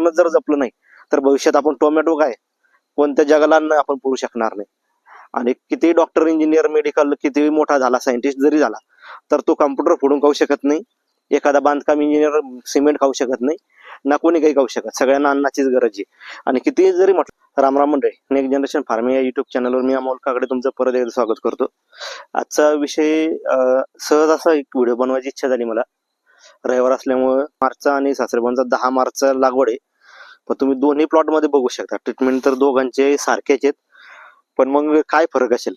पर्यावरणच जर जपलं नाही तर भविष्यात आपण टोमॅटो काय? कोणत्या जगाला आपण पुरू शकणार नाही. आणि किती डॉक्टर इंजिनियर मेडिकल किती मोठा झाला सायंटिस्ट जरी झाला तर तो कम्प्युटर फोडून खाऊ शकत नाही. एखादा बांधकाम इंजिनियर सिमेंट खाऊ शकत नाही. ना कोणी काही खाऊ शकत. सगळ्यांना अन्नाचीच गरज आहे. आणि किती जरी म्हटलं रामराम मंडळी नेक्स्ट जनरेशन फार्मिंग या युट्यूब चॅनलवर मी अमोल काकडे तुमचं परत एकदा स्वागत करतो. आजचा विषय सहज असा एक व्हिडिओ बनवायची इच्छा झाली मला. रविवार असल्यामुळं मार्चचा आणि सासरेबांचा दहा मार्चचा लागवड आहे. पण तुम्ही दोन्ही प्लॉटमध्ये बघू शकता. ट्रीटमेंट तर दोघांचे सारखेच आहेत. पण मग काय फरक असेल?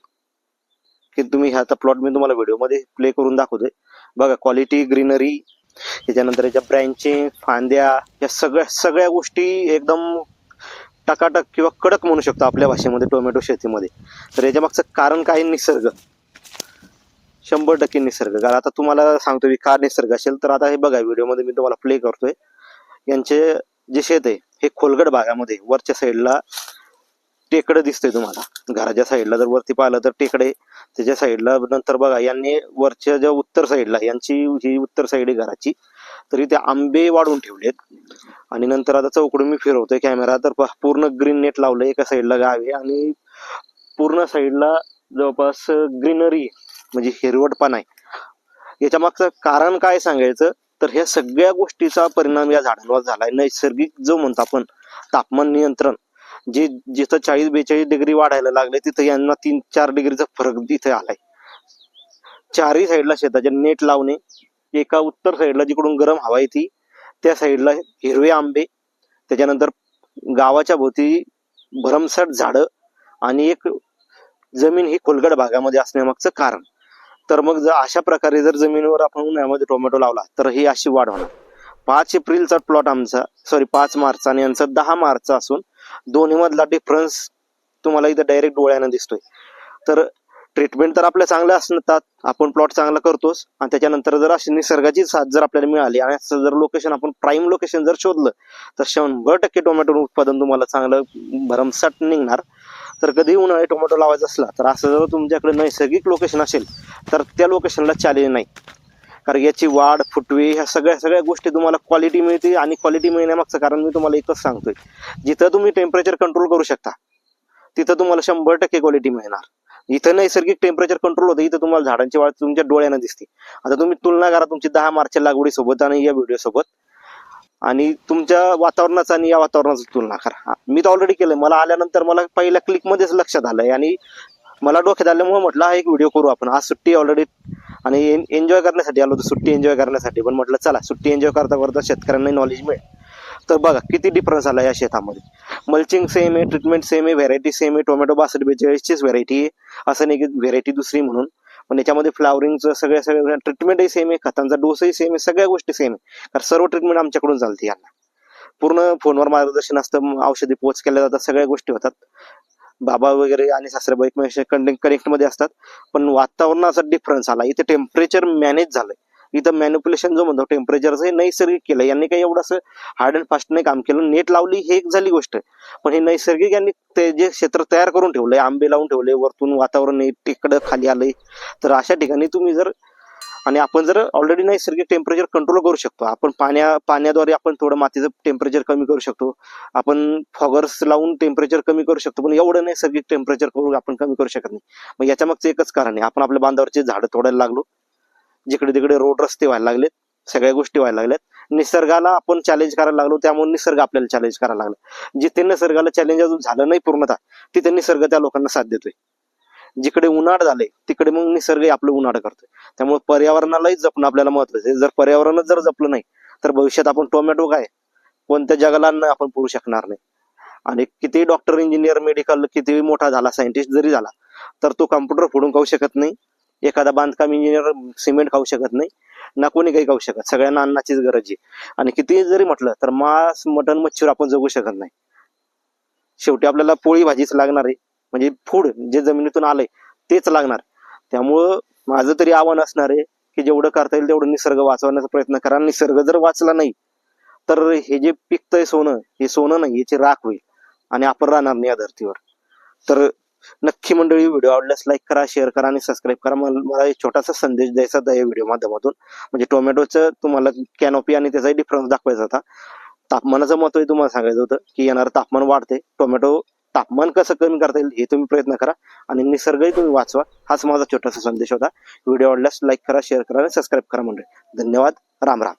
की तुम्ही ह्याचा प्लॉट मी तुम्हाला व्हिडिओमध्ये प्ले करून दाखवतोय. बघा क्वालिटी ग्रीनरी त्याच्यानंतर याच्या ब्रँचिंग फांद्या या सगळ्या सगळ्या गोष्टी एकदम टकाटक किंवा कडक म्हणू शकतो आपल्या भाषेमध्ये टोमॅटो शेतीमध्ये. तर याच्या मागचं कारण काय निसर्ग? शंभर टक्के निसर्ग. कारण आता तुम्हाला सांगतो की का निसर्ग असेल तर आता हे बघा व्हिडिओमध्ये मी तुम्हाला प्ले करतोय. यांचे जे शेत आहे हे खोलगड भागामध्ये वरच्या साईडला टेकडं दिसतंय तुम्हाला. घराच्या साईडला जर वरती पाहिलं तर टेकडे त्याच्या साईडला नंतर बघा यांनी वरच्या ज्या उत्तर साईडला यांची ही उत्तर साईड आहे घराची तर इथे आंबे वाढून ठेवलेत. आणि नंतर आता चौकडून मी फिरवतोय कॅमेरा तर पूर्ण ग्रीन नेट लावलंय एका साईडला गाव आहे आणि पूर्ण साईडला जवळपास ग्रीनरी म्हणजे हिरवटपणा आहे. याच्या मागचं कारण काय सांगायचं? तर ह्या सगळ्या गोष्टीचा परिणाम या झाडांवर झालाय. नैसर्गिक जो म्हणतो आपण तापमान नियंत्रण जे जिथं चाळीस बेचाळीस डिग्री वाढायला लागले तिथं यांना तीन चार डिग्रीचा फरक तिथे आलाय. चारही साईडला शेताचे नेट लावणे एका उत्तर साईडला जिकडून गरम हवा येते त्या साईडला हिरवे आंबे त्याच्यानंतर गावाच्या भोवती भरमसाठ झाडं आणि एक जमीन ही खोलगड भागामध्ये असण्यामागचं कारण. तर मग जर अशा प्रकारे जर जमिनीवर आपण उन्हाळ्यामध्ये टोमॅटो लावला तर ही अशी वाढ होणार. पाच एप्रिलचा प्लॉट आमचा सॉरी पाच मार्चचा आणि यांचा दहा मार्चचा असून दोन्ही मधला डिफरन्स तुम्हाला इथं डायरेक्ट डोळ्यानं दिसतोय. तर ट्रीटमेंट तर आपल्या चांगल्या असतात आपण प्लॉट चांगला करतोच आणि त्याच्यानंतर जर अशी निसर्गाची साथ जर आपल्याला मिळाली आणि असं जर लोकेशन आपण प्राईम लोकेशन जर शोधलं तर शंभर टक्के टोमॅटो उत्पादन तुम्हाला चांगलं भरमसाट निघणार. तर कधी उन्हाळी टोमॅटो लावायचा असला तर असं जर तुमच्याकडे नैसर्गिक लोकेशन असेल तर त्या लोकेशनला चॅलेंज नाही. कारण याची वाढ फुटवे ह्या सगळ्या सगळ्या गोष्टी तुम्हाला क्वालिटी मिळते आणि क्वालिटी मिळण्यामागचं कारण मी तुम्हाला एकच सांगतोय. जिथं तुम्ही टेम्परेचर कंट्रोल करू शकता तिथं तुम्हाला शंभर टक्के क्वालिटी मिळणार. इथं नैसर्गिक टेम्परेचर कंट्रोल होतं इथं तुम्हाला झाडांची वाढ तुमच्या डोळ्यानं दिसते. आता तुम्ही तुलना करा तुमची दहा मार्चच्या लागवडीसोबत आणि या व्हिडिओसोबत आणि तुमच्या वातावरणाचा आणि या वातावरणाचा तुलना करा. मी तर ऑलरेडी केलंय. मला आल्यानंतर मला पहिल्या क्लिकमध्येच लक्षात लक्षात आलंय. आणि मला डोक्यात आल्यामुळे म्हटलं हा एक व्हिडिओ करू आपण. आज सुट्टी ऑलरेडी आणि एन्जॉय करण्यासाठी आलो होतो सुट्टी एन्जॉय करण्यासाठी. पण म्हटलं चला सुट्टी एन्जॉय करता करता शेतकऱ्यांना नॉलेज मिळेल. तर बघा किती डिफरन्स आला या शेतामध्ये. मल्चिंग सेम आहे ट्रीटमेंट सेम आहे व्हेरायटी सेम आहे टोमॅटो बासष्ट बेचाळीसचीच व्हेरायटी आहे. असं नाही की व्हेरायटी दुसरी म्हणून. पण याच्यामध्ये फ्लावरिंगचं सगळ्या सगळ्या ट्रीटमेंटही सेम आहे खतांचा डोसही सेम आहे सगळ्या गोष्टी सेम आहे. कारण सर्व ट्रीटमेंट आमच्याकडून चालते यांना. पूर्ण फोनवर मार्गदर्शन असतं औषधी पोच केल्या जातात सगळ्या गोष्टी होतात. बाबा वगैरे आणि सासरेबाई एकमेकांशी कनेक्ट कनेक्टमध्ये असतात. पण वातावरणाचा डिफरन्स आला. इथे टेम्परेचर मॅनेज झालंय. इथं मॅन्युप्युलेशन जो म्हणतो टेम्परेचरचं हे नैसर्गिक केलं. यांनी काही एवढं असं हार्ड अँड फास्ट नाही काम केलं. नेट लावली हे एक झाली गोष्ट. पण हे नैसर्गिक यांनी ते जे क्षेत्र तयार करून ठेवलंय आंबे लावून ठेवले वरतून वातावरण इकडं खाली आलंय. तर अशा ठिकाणी तुम्ही जर आणि आपण जर ऑलरेडी नैसर्गिक टेम्परेचर कंट्रोल करू शकतो. आपण पाण्या पाण्याद्वारे आपण थोडं मातीचं टेम्परेचर कमी करू शकतो. आपण फॉगर्स लावून टेम्परेचर कमी करू शकतो. पण एवढं नैसर्गिक टेम्परेचर करून आपण कमी करू शकत नाही. मग याच्या मागचं एकच कारण आहे. आपण आपल्या बांधावरचे झाडं तोडायला लागलो. जिकडे तिकडे रोड रस्ते व्हायला लागलेत सगळ्या गोष्टी व्हायला लागल्यात. निसर्गाला आपण चॅलेंज करायला लागलो त्यामुळे निसर्ग आपल्याला चॅलेंज करायला लागला. जिथे निसर्गाला चॅलेंज अजून झालं नाही पूर्णतः तिथे निसर्ग त्या लोकांना साथ देतोय. जिकडे उन्हाळ झाले तिकडे मग निसर्ग आपलं उन्हाळ करतोय. त्यामुळे पर्यावरणालाही जपणं आपल्याला महत्वाचं आहे. जर पर्यावरणच जर जपलं नाही तर भविष्यात आपण टोमॅटो काय? कोणत्या जगाला न आपण पुरू शकणार नाही. आणि किती डॉक्टर इंजिनियर मेडिकल किती मोठा झाला सायंटिस्ट जरी झाला तर तो कम्प्युटर फोडून खाऊ शकत नाही. एखादा बांधकाम इंजिनियर सिमेंट खाऊ शकत नाही ना कोणी काही खाऊ शकत सगळ्यांना अन्नाचीच गरज आहे. आणि किती जरी म्हटलं तर मांस मटन मच्छीवर आपण जगू शकत नाही. शेवटी आपल्याला पोळी भाजीच लागणार आहे. म्हणजे फूड जे जमिनीतून आलंय तेच लागणार. त्यामुळं माझं तरी आव्हान असणार आहे की जेवढं करता येईल तेवढं निसर्ग वाचवण्याचा प्रयत्न करा. निसर्ग जर वाचला नाही तर हे जे पिकतंय सोनं हे सोनं नाही याची राख होईल. आणि आपण राहणार नाही या धर्तीवर. तर नक्की मंडळी व्हिडिओ आवडल्यास लाईक करा शेअर करा आणि सबस्क्राईब करा. मला एक छोटासा संदेश द्यायचा होता या व्हिडिओ माध्यमातून. म्हणजे टोमॅटोचं तुम्हाला कॅनोपी आणि त्याचाही डिफरन्स दाखवायचा होता. तापमानाचं महत्त्व तुम्हाला सांगायचं होतं की येणारं तापमान वाढते टोमॅटो तापमान कसं कमी करता येईल हे तुम्ही प्रयत्न करा आणि निसर्गही तुम्ही वाचवा. हाच माझा छोटासा संदेश होता. व्हिडिओ आवडल्यास लाईक करा शेअर करा आणि सबस्क्राईब करा मंडळी. धन्यवाद. राम राम.